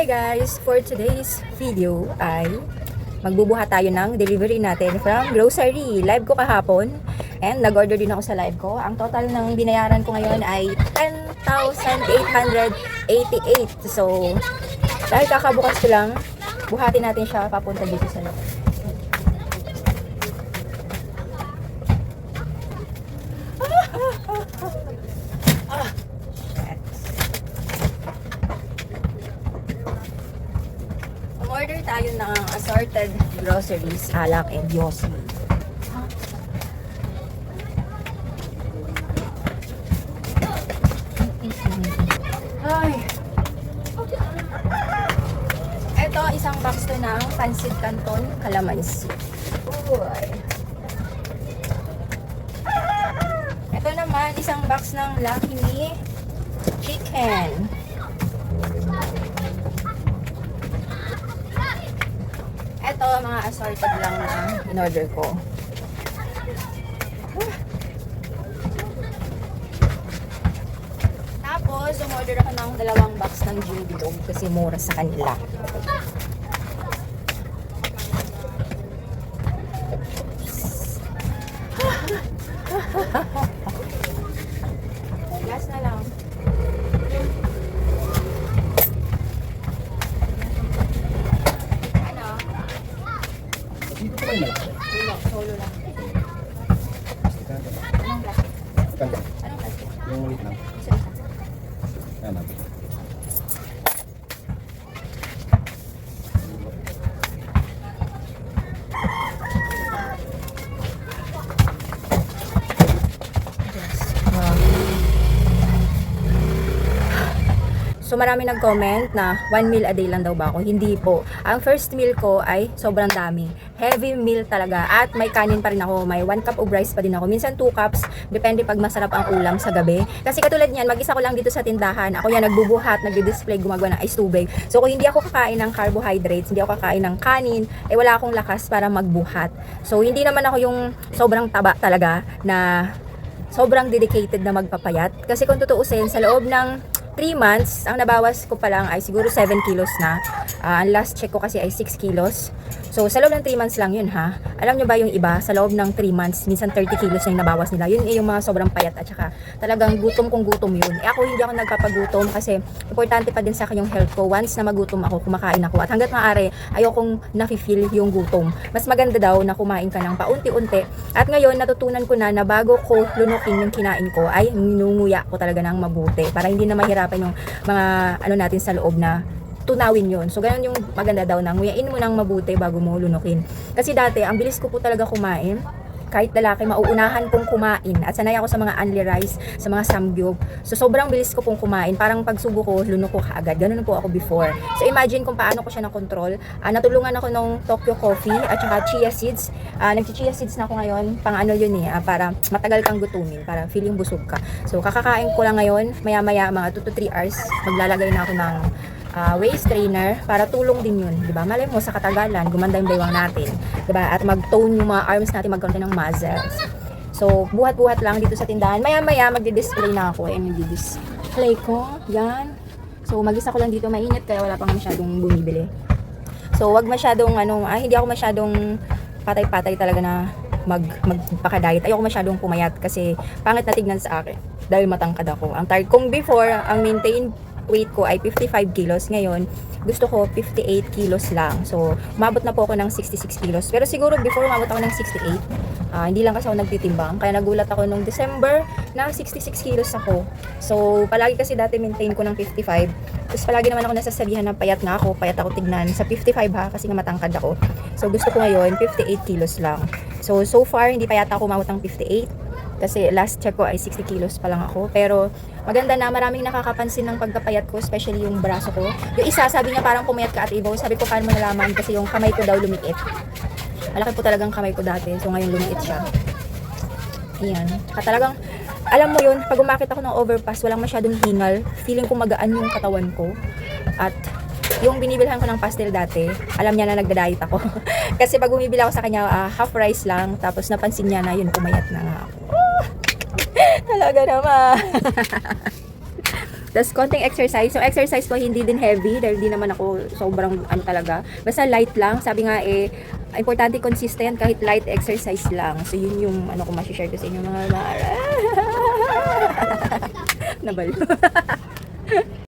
Hey guys! For today's video ay magbubuhat tayo ng delivery natin from grocery. Live ko kahapon and nag-order din ako sa live ko. Ang total ng binayaran ko ngayon ay 10,888. So, dahil kakabukas ko lang, buhatin natin siya papunta dito sa loob. Order tayo ng assorted groceries, alak, and yosi. Ay. Ito, isang box to ng pancit canton, calamansi. Uy. Ito naman, isang box ng Lucky Me chicken. Assorted lang na in-order ko. Tapos, umorder ako ng dalawang box ng Jumbilog kasi mura sa kanila. So marami nag-comment na one meal a day lang daw ba ako. Hindi po. Ang first meal ko ay sobrang dami. Heavy meal talaga. At may kanin pa rin ako. May one cup of rice pa din ako. Minsan two cups. Depende pag masarap ang ulam sa gabi. Kasi katulad niyan, mag-isa ko lang dito sa tindahan. Ako yan nagbubuhat, nagdi-display, gumagawa ng ice tubig. So kung hindi ako kakain ng carbohydrates, hindi ako kakain ng kanin, eh wala akong lakas para magbuhat. So hindi naman ako yung sobrang taba talaga na sobrang dedicated na magpapayat. Kasi kung tutuusin, sa loob ng 3 months, ang nabawas ko pa lang ay siguro 7 kilos na. Ah, ang last check ko kasi ay 6 kilos. So, sa loob ng 3 months lang yun ha. Alam nyo ba yung iba, sa loob ng 3 months, minsan 30 kilos na yung nabawas nila. Yun yung mga sobrang payat at saka talagang gutom kung gutom yun. Eh ako hindi ako nagpapagutom kasi importante pa din sa akin yung health ko. Once na magutom ako, kumakain ako. At hanggat maaari, ayokong nafe-feel yung gutom. Mas maganda daw na kumain ka ng paunti-unti. At ngayon, natutunan ko na na bago ko lunukin yung kinain ko, ay ninunguya ko talaga ng mabuti para hindi na mahirapan yung mga ano natin sa loob na tunawin yon So, ganun yung maganda daw na nguyain mo ng mabuti bago mo lunukin. Kasi dati, ang bilis ko po talaga kumain kahit lalaki, mauunahan kong kumain. At sanay ako sa mga unli rice, sa mga samgyup. So, sobrang bilis ko pong kumain. Parang pagsubo ko, lunok ko kaagad. Ganun po ako before. So, imagine kung paano ko siya na-control. Ah, natulungan ako ng Tokyo Coffee at saka chia seeds. Ah, Nag-chia seeds na ako ngayon. Pang ano yun eh, ah, para matagal kang gutumin, para feeling busog ka. So, kakakain ko lang ngayon. Maya-maya, mga 2 to 3 hours, maglalagay na ako ng uh, waist trainer para tulong din yun, 'di ba? Malay mo sa katagalan, gumanda yung baywang natin, 'di ba? At mag-tone yung mga arms natin, magkaroon ng muscles. So, buhat-buhat lang dito sa tindahan. Maya-maya magdi-display na ako. Ayan, magdi-display ko. Yan. So, mag-isa ko lang dito. Mainit kaya wala pang masyadong bumibili. So, wag masyadong ano, ah, hindi ako masyadong patay-patay talaga na mag magpaka-diet. Ayoko masyadong pumayat kasi pangit na tignan sa akin dahil matangkad ako. Ang target kong before, ang maintain weight ko ay 55 kilos. Ngayon, gusto ko 58 kilos lang. So, umabot na po ako ng 66 kilos. Pero siguro before umabot ako ng 68, ah, hindi lang kasi ako nagtitimbang. Kaya nagulat ako nung December na 66 kilos ako. So, palagi kasi dati maintain ko ng 55. Tapos palagi naman ako nasasabihan na payat nga ako, payat ako tignan. Sa 55 ha, kasi nga matangkad ako. So, gusto ko ngayon 58 kilos lang. So, so far, hindi pa yata ako umabot ng 58. Kasi last check ko ay 60 kilos pa lang ako. Pero maganda na maraming nakakapansin ng pagkapayat ko, especially yung braso ko. Yung isa, sabi niya parang pumayat ka at Ivo. Sabi ko, paano mo nalaman? Kasi yung kamay ko daw lumiit. Malaki po talagang kamay ko dati. So ngayon lumiit siya. Ayan. At talagang, alam mo yun, pag umakit ako ng overpass, walang masyadong hingal. Feeling ko magaan yung katawan ko. At yung binibilhan ko ng pastel dati, alam niya na nagda-diet ako. Kasi pag bumibili ako sa kanya, ah, half rice lang, tapos napansin niya na yun, pumayat na nga ako. Talaga naman. Tapos konting exercise. So exercise ko hindi din heavy dahil di naman ako sobrang ano talaga. Basta light lang. Sabi nga eh, importante consistent kahit light exercise lang. So yun yung ano ko ma-share ko sa inyo mga mga... Nabalo.